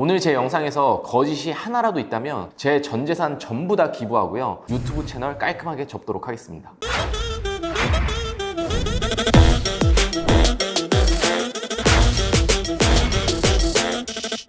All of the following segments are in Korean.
오늘 제 영상에서 거짓이 하나라도 있다면 제 전 재산 전부 다 기부하고요. 유튜브 채널 깔끔하게 접도록 하겠습니다.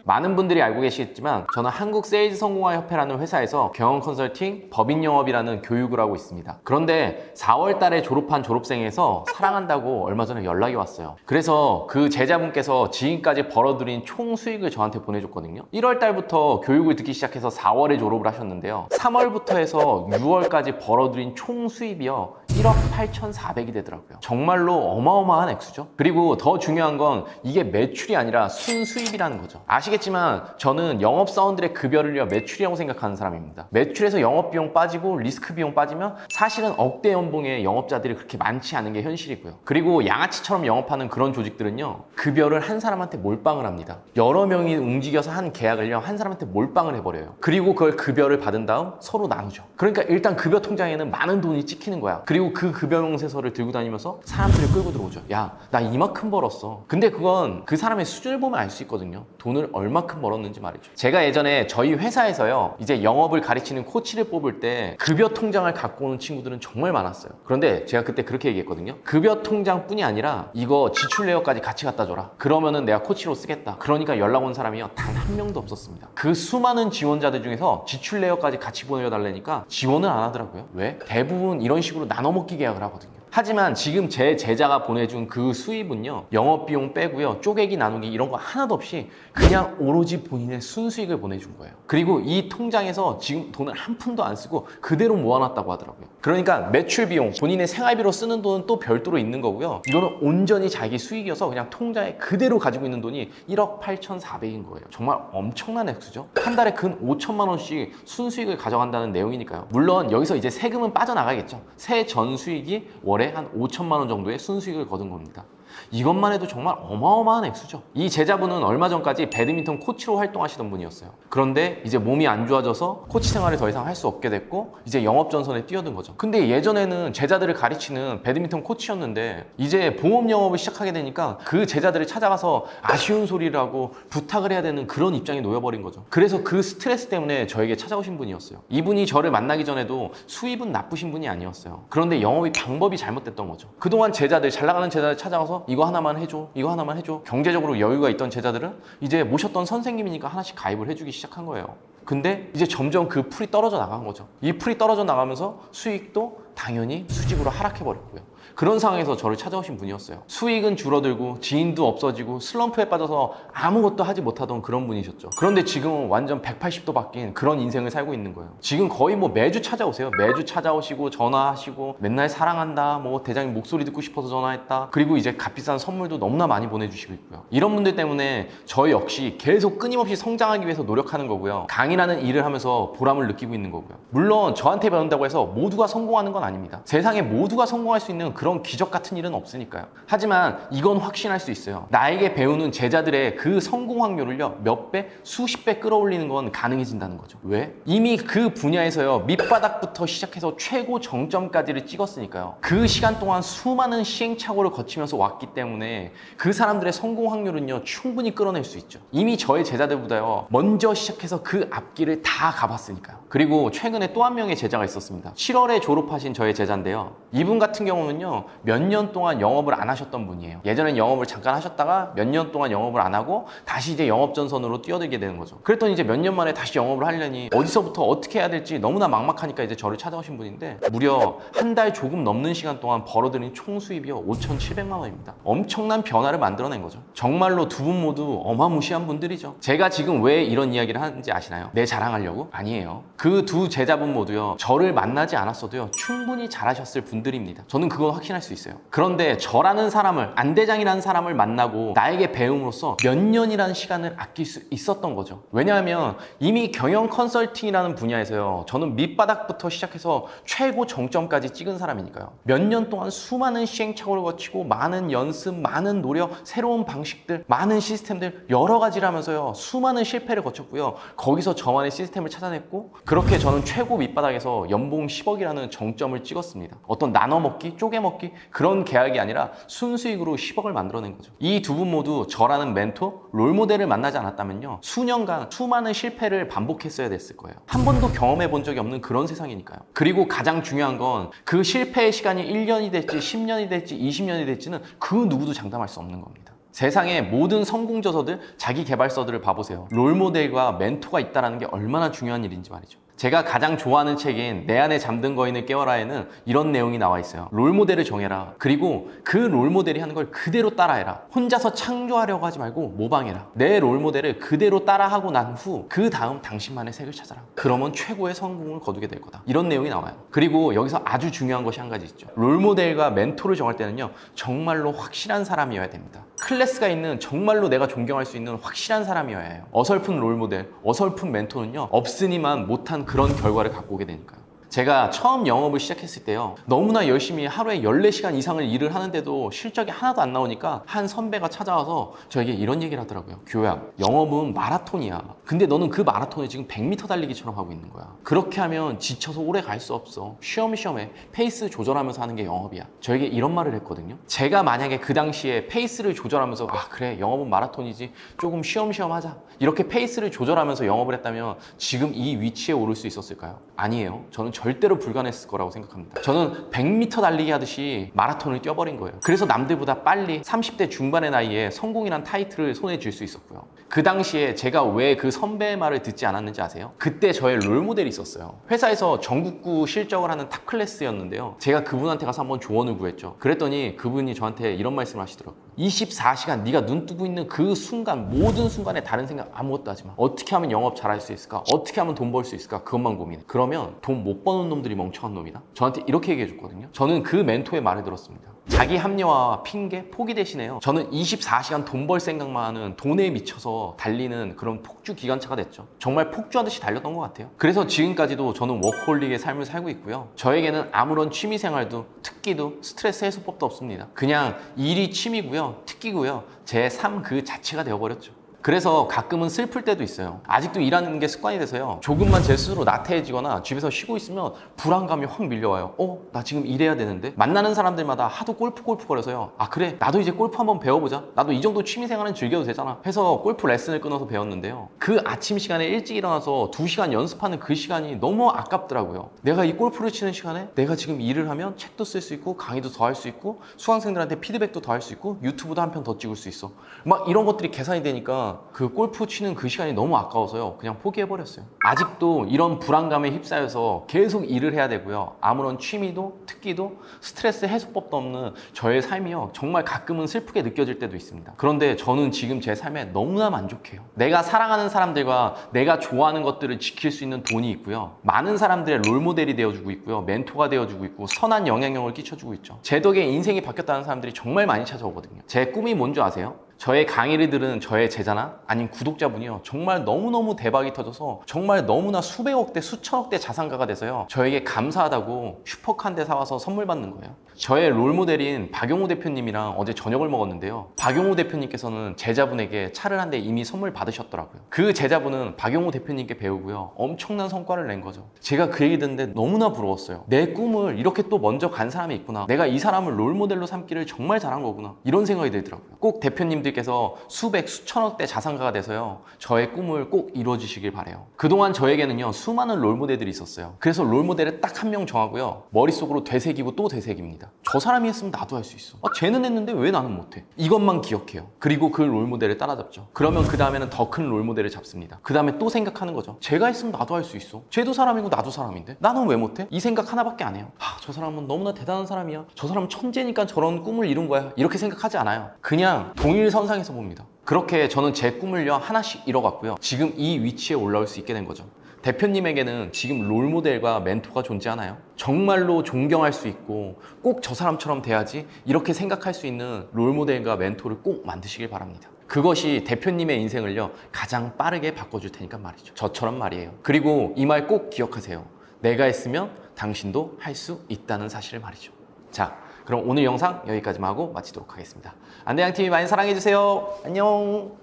많은 분들이 알고 계시겠지만 저는 한국 세일즈 성공화 협회라는 회사에서 경영 컨설팅, 법인 영업이라는 교육을 하고 있습니다. 그런데 4월 달에 졸업한 졸업생에서 사랑한다고 얼마 전에 연락이 왔어요. 그래서 그 제자분께서 지금까지 벌어들인 총 수익을 저한테 보내줬거든요. 1월 달부터 교육을 듣기 시작해서 4월에 졸업을 하셨는데요. 3월부터 해서 6월까지 벌어들인 총 수입이요. 1억 8,400이 되더라고요. 정말로 어마어마한 액수죠. 그리고 더 중요한 건 이게 매출이 아니라 순수입이라는 거죠. 아시겠지만 저는 영업 사원들의 급여를요 매출이라고 생각하는 사람입니다. 매출에서 영업 비용 빠지고 리스크 비용 빠지면 사실은 억대 연봉의 영업자들이 그렇게 많지 않은 게 현실이고요. 그리고 양아치처럼 영업하는 그런 조직들은요 급여를 한 사람한테 몰빵을 합니다. 여러 명이 움직여서 한 계약을요 한 사람한테 몰빵을 해버려요. 그리고 그걸 급여를 받은 다음 서로 나누죠. 그러니까 일단 급여 통장에는 많은 돈이 찍히는 거야. 그리고 그 급여 명세서를 들고 다니면서 사람들을 끌고 들어오죠. 야, 나 이만큼 벌었어. 근데 그건 그 사람의 수준을 보면 알 수 있거든요. 돈을 얼마큼 벌었는지 말이죠. 제가 예전에 저희 회사에서요, 이제 영업을 가르치는 코치를 뽑을 때 급여 통장을 갖고 오는 친구들은 정말 많았어요. 그런데 제가 그때 그렇게 얘기했거든요. 급여 통장뿐이 아니라 이거 지출 내역까지 같이 갖다 줘라. 그러면은 내가 코치로 쓰겠다. 그러니까 연락 온 사람이요, 단 한 명도 없었습니다. 그 수많은 지원자들 중에서 지출 내역까지 같이 보내달라니까 지원을 안 하더라고요. 왜? 대부분 이런 식으로 나눠 먹기 계약을 하거든요. 하지만 지금 제 제자가 보내준 그 수입은요 영업비용 빼고요 쪼개기 나누기 이런 거 하나도 없이 그냥 오로지 본인의 순수익을 보내준 거예요. 그리고 이 통장에서 지금 돈을 한 푼도 안 쓰고 그대로 모아놨다고 하더라고요. 그러니까 매출 비용 본인의 생활비로 쓰는 돈은 또 별도로 있는 거고요. 이거는 온전히 자기 수익이어서 그냥 통장에 그대로 가지고 있는 돈이 1억 8,400인 거예요. 정말 엄청난 액수죠? 한 달에 근 5천만 원씩 순수익을 가져간다는 내용이니까요. 물론 여기서 이제 세금은 빠져나가겠죠. 세전 수익이 월 월에 한 5천만 원 정도의 순수익을 거둔 겁니다. 이것만 해도 정말 어마어마한 액수죠. 이 제자분은 얼마 전까지 배드민턴 코치로 활동하시던 분이었어요. 그런데 이제 몸이 안 좋아져서 코치 생활을 더 이상 할 수 없게 됐고 이제 영업 전선에 뛰어든 거죠. 근데 예전에는 제자들을 가르치는 배드민턴 코치였는데 이제 보험 영업을 시작하게 되니까 그 제자들을 찾아가서 아쉬운 소리를 하고 부탁을 해야 되는 그런 입장에 놓여버린 거죠. 그래서 그 스트레스 때문에 저에게 찾아오신 분이었어요. 이분이 저를 만나기 전에도 수입은 나쁘신 분이 아니었어요. 그런데 영업이 방법이 잘 못됐던 거죠. 그동안 제자들 잘 나가는 제자들 찾아가서 이거 하나만 해줘 이거 하나만 해줘. 경제적으로 여유가 있던 제자들은 이제 모셨던 선생님이니까 하나씩 가입을 해주기 시작한 거예요. 근데 이제 점점 그 풀이 떨어져 나간 거죠. 이 풀이 떨어져 나가면서 수익도 당연히 수직으로 하락해 버렸고요 그런 상황에서 저를 찾아오신 분이었어요. 수익은 줄어들고 지인도 없어지고 슬럼프에 빠져서 아무것도 하지 못하던 그런 분이셨죠. 그런데 지금은 완전 180도 바뀐 그런 인생을 살고 있는 거예요. 지금 거의 뭐 매주 찾아오세요. 매주 찾아오시고 전화하시고 맨날 사랑한다. 뭐 대장님 목소리 듣고 싶어서 전화했다. 그리고 이제 값비싼 선물도 너무나 많이 보내주시고 있고요. 이런 분들 때문에 저 역시 계속 끊임없이 성장하기 위해서 노력하는 거고요. 강의라는 일을 하면서 보람을 느끼고 있는 거고요. 물론 저한테 배운다고 해서 모두가 성공하는 건 아닙니다. 세상에 모두가 성공할 수 있는 그런 기적 같은 일은 없으니까요. 하지만 이건 확신할 수 있어요. 나에게 배우는 제자들의 그 성공 확률을요, 몇 배, 수십 배 끌어올리는 건 가능해진다는 거죠. 왜? 이미 그 분야에서요, 밑바닥부터 시작해서 최고 정점까지를 찍었으니까요. 그 시간 동안 수많은 시행착오를 거치면서 왔기 때문에 그 사람들의 성공 확률은요, 충분히 끌어낼 수 있죠. 이미 저의 제자들보다요, 먼저 시작해서 그 앞길을 다 가봤으니까요. 그리고 최근에 또 한 명의 제자가 있었습니다. 7월에 졸업하신 저의 제자인데요. 이분 같은 경우는 요, 몇 년 동안 영업을 안 하셨던 분이에요. 예전엔 영업을 잠깐 하셨다가 몇 년 동안 영업을 안 하고 다시 이제 영업 전선으로 뛰어들게 되는 거죠. 그랬더니 이제 몇 년 만에 다시 영업을 하려니 어디서부터 어떻게 해야 될지 너무나 막막하니까 이제 저를 찾아오신 분인데 무려 한 달 조금 넘는 시간 동안 벌어들인 총 수입이요 5,700만 원입니다. 엄청난 변화를 만들어낸 거죠. 정말로 두 분 모두 어마무시한 분들이죠. 제가 지금 왜 이런 이야기를 하는지 아시나요? 내 자랑하려고? 아니에요. 그 두 제자분 모두요 저를 만나지 않았어도요 충분히 잘하셨을 분들입니다. 저는 그건 확신할 수 있어요. 그런데 저라는 사람을 안대장이라는 사람을 만나고 나에게 배움으로써 몇 년이라는 시간을 아낄 수 있었던 거죠. 왜냐하면 이미 경영 컨설팅이라는 분야에서요. 저는 밑바닥부터 시작해서 최고 정점까지 찍은 사람이니까요. 몇 년 동안 수많은 시행착오를 거치고 많은 연습, 많은 노력, 새로운 방식들, 많은 시스템들 여러 가지를 하면서요. 수많은 실패를 거쳤고요. 거기서 저만의 시스템을 찾아냈고 그렇게 저는 최고 밑바닥에서 연봉 10억이라는 정점을 찍었습니다. 어떤 나눠 먹기, 쪼개 먹기 그런 계약이 아니라 순수익으로 10억을 만들어낸 거죠. 이 두 분 모두 저라는 멘토, 롤모델을 만나지 않았다면요. 수년간 수많은 실패를 반복했어야 됐을 거예요. 한 번도 경험해 본 적이 없는 그런 세상이니까요. 그리고 가장 중요한 건 그 실패의 시간이 1년이 될지 10년이 될지 20년이 될지는 그 누구도 장담할 수 없는 겁니다. 세상의 모든 성공 저서들, 자기 개발서들을 봐보세요. 롤모델과 멘토가 있다는 게 얼마나 중요한 일인지 말이죠. 제가 가장 좋아하는 책인 내 안에 잠든 거인을 깨워라에는 이런 내용이 나와 있어요. 롤모델을 정해라. 그리고 그 롤모델이 하는 걸 그대로 따라해라. 혼자서 창조하려고 하지 말고 모방해라. 내 롤모델을 그대로 따라하고 난 후 그 다음 당신만의 색을 찾아라. 그러면 최고의 성공을 거두게 될 거다. 이런 내용이 나와요. 그리고 여기서 아주 중요한 것이 한 가지 있죠. 롤모델과 멘토를 정할 때는요. 정말로 확실한 사람이어야 됩니다. 클래스가 있는 정말로 내가 존경할 수 있는 확실한 사람이어야 해요. 어설픈 롤모델, 어설픈 멘토는요. 없으니만 못한 그런 결과를 갖고 오게 되니까요. 제가 처음 영업을 시작했을 때요. 너무나 열심히 하루에 14시간 이상을 일을 하는데도 실적이 하나도 안 나오니까 한 선배가 찾아와서 저에게 이런 얘기를 하더라고요. 교야, 영업은 마라톤이야. 근데 너는 그 마라톤을 지금 100m 달리기처럼 하고 있는 거야. 그렇게 하면 지쳐서 오래 갈 수 없어. 쉬엄쉬엄해. 페이스 조절하면서 하는 게 영업이야. 저에게 이런 말을 했거든요. 제가 만약에 그 당시에 페이스를 조절하면서 아 그래 영업은 마라톤이지 조금 쉬엄쉬엄 하자. 이렇게 페이스를 조절하면서 영업을 했다면 지금 이 위치에 오를 수 있었을까요? 아니에요. 저는 절대로 불가능했을 거라고 생각합니다. 저는 100m 달리기 하듯이 마라톤을 뛰어버린 거예요. 그래서 남들보다 빨리 30대 중반의 나이에 성공이란 타이틀을 손에 쥘 수 있었고요. 그 당시에 제가 왜 그 선배의 말을 듣지 않았는지 아세요? 그때 저의 롤모델이 있었어요. 회사에서 전국구 실적을 하는 탑 클래스였는데요. 제가 그분한테 가서 한번 조언을 구했죠. 그랬더니 그분이 저한테 이런 말씀을 하시더라고요. 24시간 네가 눈 뜨고 있는 그 순간 모든 순간에 다른 생각 아무것도 하지 마. 어떻게 하면 영업 잘할 수 있을까? 어떻게 하면 돈 벌 수 있을까? 그것만 고민해. 그러면 돈 못 버는 놈들이 멍청한 놈이다. 저한테 이렇게 얘기해 줬거든요. 저는 그 멘토의 말을 들었습니다. 자기 합리화와 핑계, 포기 대신에요. 저는 24시간 돈 벌 생각만 하는 돈에 미쳐서 달리는 그런 폭주 기관차가 됐죠. 정말 폭주하듯이 달렸던 것 같아요. 그래서 지금까지도 저는 워커홀릭의 삶을 살고 있고요. 저에게는 아무런 취미 생활도 특기도 스트레스 해소법도 없습니다. 그냥 일이 취미고요. 특기고요. 제 삶 그 자체가 되어버렸죠. 그래서 가끔은 슬플 때도 있어요. 아직도 일하는 게 습관이 돼서요. 조금만 제 스스로 나태해지거나 집에서 쉬고 있으면 불안감이 확 밀려와요. 어? 나 지금 일해야 되는데? 만나는 사람들마다 하도 골프 골프 거려서요. 아 그래? 나도 이제 골프 한번 배워보자. 나도 이 정도 취미생활은 즐겨도 되잖아. 해서 골프 레슨을 끊어서 배웠는데요. 그 아침 시간에 일찍 일어나서 2시간 연습하는 그 시간이 너무 아깝더라고요. 내가 이 골프를 치는 시간에 내가 지금 일을 하면 책도 쓸 수 있고 강의도 더 할 수 있고 수강생들한테 피드백도 더 할 수 있고 유튜브도 한 편 더 찍을 수 있어. 막 이런 것들이 계산이 되니까 그 골프 치는 그 시간이 너무 아까워서요. 그냥 포기해버렸어요. 아직도 이런 불안감에 휩싸여서 계속 일을 해야 되고요. 아무런 취미도 특기도 스트레스 해소법도 없는 저의 삶이요. 정말 가끔은 슬프게 느껴질 때도 있습니다. 그런데 저는 지금 제 삶에 너무나 만족해요. 내가 사랑하는 사람들과 내가 좋아하는 것들을 지킬 수 있는 돈이 있고요. 많은 사람들의 롤모델이 되어주고 있고요. 멘토가 되어주고 있고 선한 영향력을 끼쳐주고 있죠. 제 덕에 인생이 바뀌었다는 사람들이 정말 많이 찾아오거든요. 제 꿈이 뭔지 아세요? 저의 강의를 들은 저의 제자나 아닌 구독자분이요. 정말 너무너무 대박이 터져서 정말 너무나 수백억 대 수천억 대 자산가가 돼서요. 저에게 감사하다고 슈퍼카 한대 사와서 선물 받는 거예요. 저의 롤모델인 박용호 대표님이랑 어제 저녁을 먹었는데요. 박용호 대표님께서는 제자분에게 차를 한 대 이미 선물 받으셨더라고요. 그 제자분은 박용호 대표님께 배우고요. 엄청난 성과를 낸 거죠. 제가 그 얘기 듣는데 너무나 부러웠어요. 내 꿈을 이렇게 또 먼저 간 사람이 있구나. 내가 이 사람을 롤모델로 삼기를 정말 잘한 거구나. 이런 생각이 들더라고요. 꼭 대표님들 께서 수백 수천억 대 자산가가 돼서요 저의 꿈을 꼭 이루어지시길 바래요. 그동안 저에게는요 수많은 롤모델들이 있었어요. 그래서 롤모델을 딱 한 명 정하고요 머릿속으로 되새기고 또 되새깁니다. 저 사람이 했으면 나도 할 수 있어. 아, 쟤는 했는데 왜 나는 못해? 이것만 기억해요. 그리고 그 롤모델을 따라잡죠. 그러면 그 다음에는 더 큰 롤모델을 잡습니다. 그 다음에 또 생각하는 거죠. 제가 했으면 나도 할 수 있어. 쟤도 사람이고 나도 사람인데? 나는 왜 못해? 이 생각 하나밖에 안 해요. 아, 저 사람은 너무나 대단한 사람이야. 저 사람은 천재니까 저런 꿈을 이룬 거야. 이렇게 생각하지 않아요. 그냥 동일 선 상에서 봅니다 그렇게 저는 제 꿈을요 하나씩 이뤄갔고요 지금 이 위치에 올라올 수 있게 된 거죠 대표님에게는 지금 롤모델과 멘토가 존재하나요? 정말로 존경할 수 있고 꼭 저 사람처럼 돼야지 이렇게 생각할 수 있는 롤모델과 멘토를 꼭 만드시길 바랍니다. 그것이 대표님의 인생을요 가장 빠르게 바꿔줄 테니까 말이죠. 저처럼 말이에요. 그리고 이 말 꼭 기억하세요. 내가 했으면 당신도 할 수 있다는 사실을 말이죠. 자, 그럼 오늘 영상 여기까지만 하고 마치도록 하겠습니다. 안대장TV 많이 사랑해주세요. 안녕.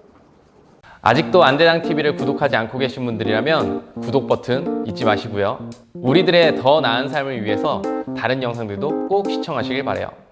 아직도 안대장 TV를 구독하지 않고 계신 분들이라면 구독 버튼 잊지 마시고요. 우리들의 더 나은 삶을 위해서 다른 영상들도 꼭 시청하시길 바래요.